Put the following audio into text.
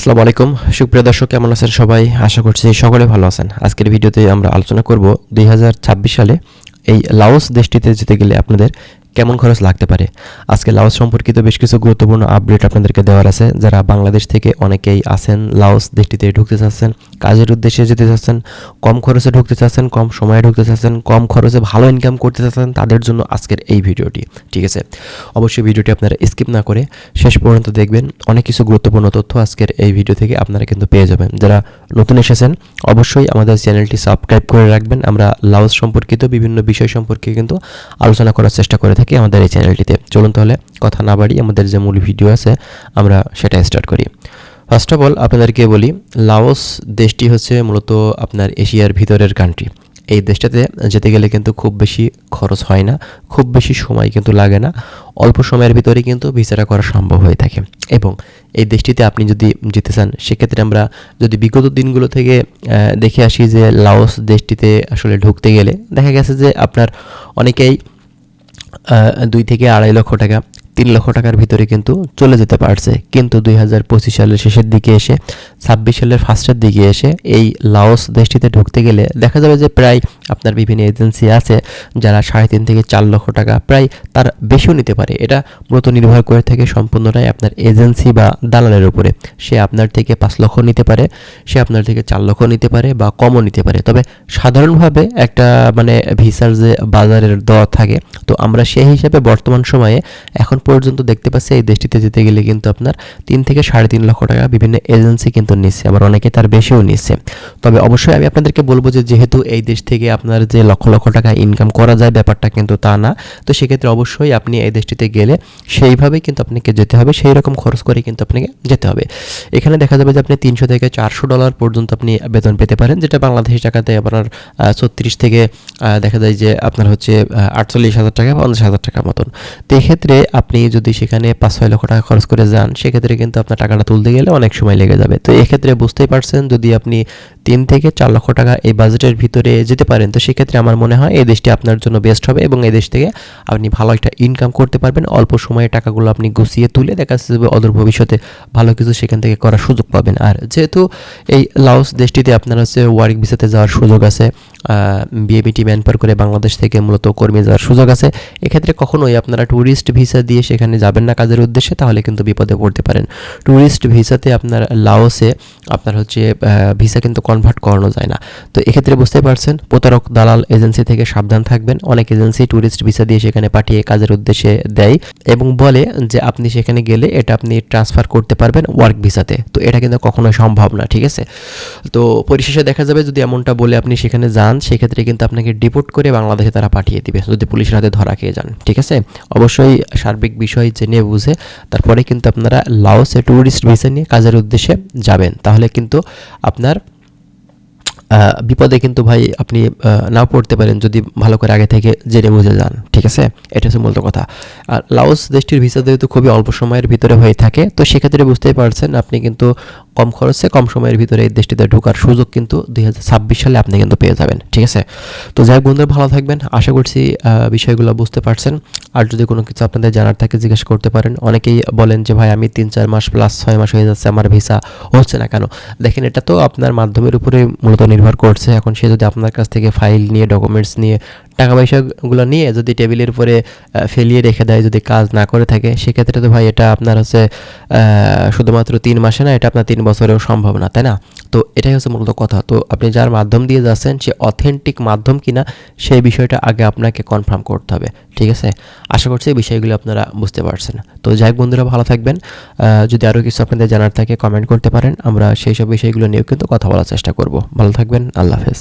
আসসালামু আলাইকুম। সুপ্রিয় দর্শক, কেমন আছেন সবাই? আশা করছি সকলে ভালো আছেন। আজকের ভিডিওতে আমরা আলোচনা করব দুই হাজার ছাব্বিশ সালে এই লাওস দেশটিতে যেতে গেলে আপনাদের কেমন খরচ লাগতে পারে? আজকে লাওস সম্পর্কিত বেশ কিছু গুরুত্বপূর্ণ আপডেট আপনাদেরকে দেওয়ার আছে। যারা বাংলাদেশ থেকে অনেকেই আছেন, লাওস দেশটিতে ঢুকতে চাচ্ছেন, কাজের উদ্দেশ্যে যেতে চাচ্ছেন, কম খরচে ঢুকতে চাচ্ছেন, কম সময়ে ঢুকতে চাচ্ছেন, কম খরচে ভালো ইনকাম করতে চাচ্ছেন, তাদের জন্য আজকের এই ভিডিওটি, ঠিক আছে? অবশ্যই ভিডিওটি আপনারা স্কিপ না করে শেষ পর্যন্ত দেখবেন। অনেক কিছু গুরুত্বপূর্ণ তথ্য আজকের এই ভিডিও থেকে আপনারা কিন্তু পেয়ে যাবেন। যারা নতুন এসেছেন, অবশ্যই আমাদের চ্যানেলটি সাবস্ক্রাইব করে রাখবেন। আমরা লাওস সম্পর্কিত বিভিন্ন বিষয় সম্পর্কে কিন্তু আলোচনা করার চেষ্টা করে থাকি আমাদের এই চ্যানেলটিতে। চলুন তাহলে কথা না বাড়ি আমাদের যে মূল ভিডিও আছে, আমরা সেটা স্টার্ট করি। ফার্স্ট অফ অল আপনাদেরকে বলি, লাওস দেশটি হচ্ছে মূলত আপনার এশিয়ার ভিতরের কান্ট্রি এই দেশটাতে যেতে গেলে কিন্তু খুব বেশি খরচ হয় না, খুব বেশি সময় কিন্তু লাগে না, অল্প সময়ের ভিতরে কিন্তু ভিসাটা করা সম্ভব হয়ে থাকে। এবং এই দেশটিতে আপনি যদি যেতে চান, সেক্ষেত্রে আমরা যদি বিগত দিনগুলো থেকে দেখে আসি যে লাওস দেশটিতে আসলে ঢুকতে গেলে, দেখা গেছে যে আপনার অনেকেই দুই থেকে আড়াই লক্ষ টাকা। তিন লক্ষ টাকার ভিতরে কিন্তু চলে যেতে পারছে। কিন্তু দুই হাজার পঁচিশ সালের শেষের দিকে এসে, ছাব্বিশ সালের ফার্স্টের দিকে এসে এই লাওস দেশটিতে ঢুকতে গেলে দেখা যাবে যে প্রায় আপনার বিভিন্ন এজেন্সি আছে যারা সাড়ে তিন থেকে চার লক্ষ টাকা প্রায় তার বেশিও নিতে পারে। এটা মূলত নির্ভর করে থাকে সম্পূর্ণটাই আপনার এজেন্সি বা দালালের উপরে। সে আপনার থেকে পাঁচ লক্ষ নিতে পারে, সে আপনার থেকে চার লক্ষ নিতে পারে বা কমও নিতে পারে। তবে সাধারণভাবে একটা মানে ভিসার যে বাজারের দর থাকে, তো আমরা সেই হিসাবে বর্তমান সময়ে এখন পর্যন্ত দেখতে পাচ্ছি, এই দেশটিতে যেতে গেলে কিন্তু আপনার তিন থেকে সাড়ে তিন লক্ষ টাকা বিভিন্ন এজেন্সি কিন্তু নিচ্ছে, আবার অনেকে তার বেশিও নিচ্ছে। তবে অবশ্যই আমি আপনাদেরকে বলব যে যেহেতু এই দেশ থেকে আপনার যে লক্ষ লক্ষ টাকা ইনকাম করা যায়, ব্যাপারটা কিন্তু তা না, তো সেক্ষেত্রে অবশ্যই আপনি এই দেশটিতে গেলে সেইভাবেই কিন্তু আপনাকে যেতে হবে, সেই রকম খরচ করে কিন্তু আপনাকে যেতে হবে। এখানে দেখা যাবে যে আপনি তিনশো থেকে চারশো ডলার পর্যন্ত আপনি বেতন পেতে পারেন, যেটা বাংলাদেশি টাকাতে আপনার ছত্রিশ থেকে দেখা যায় যে আপনার হচ্ছে আটচল্লিশ হাজার টাকা, পঞ্চাশ হাজার টাকার মতন। তো এক্ষেত্রে আপনি যদি সেখানে পাঁচ, ছয় লক্ষ টাকা খরচ করে যান, সেক্ষেত্রে কিন্তু আপনার টাকাটা তুলতে গেলে অনেক সময় লেগে যাবে। তো এক্ষেত্রে বুঝতেই পারছেন, যদি আপনি তিন থেকে চার লক্ষ টাকা এই বাজেটের ভিতরে যেতে পারেন, তো সেক্ষেত্রে আমার মনে হয় এই দেশটি আপনার জন্য বেস্ট হবে এবং এই দেশ থেকে আপনি ভালো একটা ইনকাম করতে পারবেন। অল্প সময়ে টাকাগুলো আপনি গুছিয়ে তুলে দেখা যাচ্ছে অদূর ভবিষ্যতে ভালো কিছু সেখান থেকে করার সুযোগ পাবেন। আর যেহেতু এই লাওস দেশটিতে আপনার হচ্ছে ওয়ার্ক ভিসাতে যাওয়ার সুযোগ আছে বিএবিটি ম্যানপার করে বাংলাদেশ থেকে মূলত কর্মী যাওয়ার সুযোগ আছে। এক্ষেত্রে কখনোই আপনারা ট্যুরিস্ট ভিসা দিয়ে সেখানে যাবেন না কাজের উদ্দেশ্যে, তাহলে কিন্তু বিপদে পড়তে পারেন। ট্যুরিস্ট ভিসাতে আপনার লাওসে আপনার হচ্ছে ভিসা কিন্তু কনভার্ট করানো যায় না। তো এক্ষেত্রে বুঝতে পারছেন, প্রতারক দালাল এজেন্সি থেকে সাবধান থাকবেন। অনেক এজেন্সি ট্যুরিস্ট ভিসা দিয়ে সেখানে পাঠিয়ে কাজের উদ্দেশ্যে দেয় এবং বলে যে আপনি সেখানে গেলে এটা আপনি ট্রান্সফার করতে পারবেন ওয়ার্ক ভিসাতে তো এটা কিন্তু কখনোই সম্ভব না, ঠিক আছে? তো পরিশেষে দেখা যাবে যদি এমনটা বলে আপনি সেখানে যান সেক্ষেত্রে কিন্তু আপনাকে ডিপোর্ট করে বাংলাদেশে তারা পাঠিয়ে দিবে। যদি পুলিশের হাতে ধরা খেয়ে যান, ঠিক আছে? অবশ্যই সার্বিক বিষয় জেনে বুঝে তারপরে কিন্তু আপনারা লাওসে ট্যুরিস্ট ভিসা নিয়ে কাজের উদ্দেশ্যে যাবেন। তাহলে কিন্তু আপনার বিপদে কিন্তু ভাই আপনি নাও পড়তে পারেন যদি ভালো করে আগে থেকে জেনে বুঝে যান, ঠিক আছে? এটা হচ্ছে মূলত কথা। আর লাওস দেশটির ভিসা যেহেতু খুবই অল্প সময়ের ভিতরে হয়ে থাকে, তো সেক্ষেত্রে বুঝতেই পারছেন আপনি কিন্তু কম খরচে কম সময়ের ভিতরে এই দেশটিতে ঢোকার সুযোগ কিন্তু দুই হাজার ছাব্বিশ সালে আপনি কিন্তু পেয়ে যাবেন, ঠিক আছে? তো যাই হোক বন্ধুরা, ভালো থাকবেন। আশা করছি বিষয়গুলো বুঝতে পারছেন। আর যদি কোনো কিছু আপনাদের জানার থাকে, জিজ্ঞাসা করতে পারেন। অনেকেই বলেন যে, ভাই, আমি তিন, চার মাস প্লাস ছয় মাস হয়ে যাচ্ছে, আমার ভিসা হচ্ছে না কেন? দেখেন, এটা তো আপনার মাধ্যমের উপরে মূলত নির্ভর করছে। এখন সে যদি আপনার কাছ থেকে ফাইল নিয়ে ডকুমেন্টস নিয়ে টাকা পয়সাগুলো নিয়ে যদি টেবিলের উপরে ফেলিয়ে রেখে দেয়, যদি কাজ না করে থাকে, সেক্ষেত্রে তো ভাই এটা আপনার হচ্ছে শুধুমাত্র তিন মাসে না, এটা আপনার তিন বছরেও সম্ভব না, তাই না? তো এটাই হচ্ছে মূলত কথা। তো আপনি যার মাধ্যম দিয়ে যাচ্ছেন, সে অথেন্টিক মাধ্যম কিনা সেই বিষয়টা আগে আপনাকে কনফার্ম করতে হবে, ঠিক আছে? আশা করছি এই বিষয়গুলো আপনারা বুঝতে পারছেন। তো যাই বন্ধুরা, ভালো থাকবেন। যদি আরও কিছু আপনাদের জানার থাকে কমেন্ট করতে পারেন। আমরা সেই সব বিষয়গুলো নিয়েও কিন্তু কথা বলার চেষ্টা করব। ভালো থাকবেন, আল্লাহ হাফেজ।